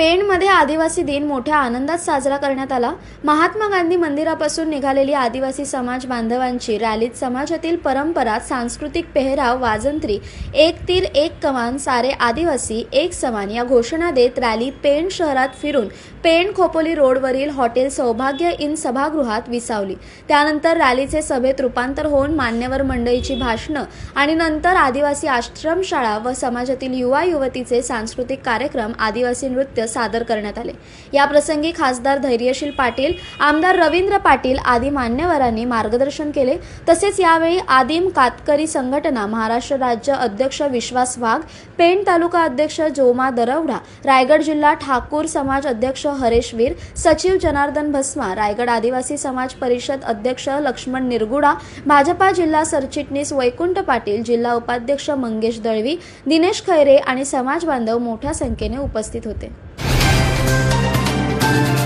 पेणमध्ये आदिवासी दिन मोठ्या आनंदात साजरा करण्यात आला. महात्मा गांधी मंदिरापासून निघालेली आदिवासी समाज बांधवांची रॅलीत समाजातील परंपरा सांस्कृतिक पेहराव वाजंत्री एक तीर एक कमान सारे आदिवासी एक समान या घोषणा देत रॅली पेण शहरात फिरून पेण खोपोली रोडवरील हॉटेल सौभाग्य इन सभागृहात विसावली. त्यानंतर रॅलीचे सभेत रूपांतर होऊन मान्यवर मंडळीची भाषणं आणि नंतर आदिवासी आश्रमशाळा व समाजातील युवा युवतीचे सांस्कृतिक कार्यक्रम आदिवासी नृत्य सादर करण्यात आले. याप्रसंगी खासदार धैर्यशील पाटील आमदार रवींद्र पाटील आदी मान्यवरांनी मार्गदर्शन केले. तसेच यावेळी आदिम कातकरी संघटना महाराष्ट्र राज्य अध्यक्ष विश्वास वाघ पेण तालुका अध्यक्ष जोमा दरवडा रायगड जिल्हा ठाकूर समाज अध्यक्ष हरेश वीर सचिव जनार्दन भस्मा रायगड आदिवासी समाज परिषद अध्यक्ष लक्ष्मण निरगुडा भाजपा जिल्हा सरचिटणीस वैकुंठ पाटील जिल्हा उपाध्यक्ष मंगेश दळवी दिनेश खैरे आणि समाज बांधव मोठ्या संख्येने उपस्थित होते. Müzik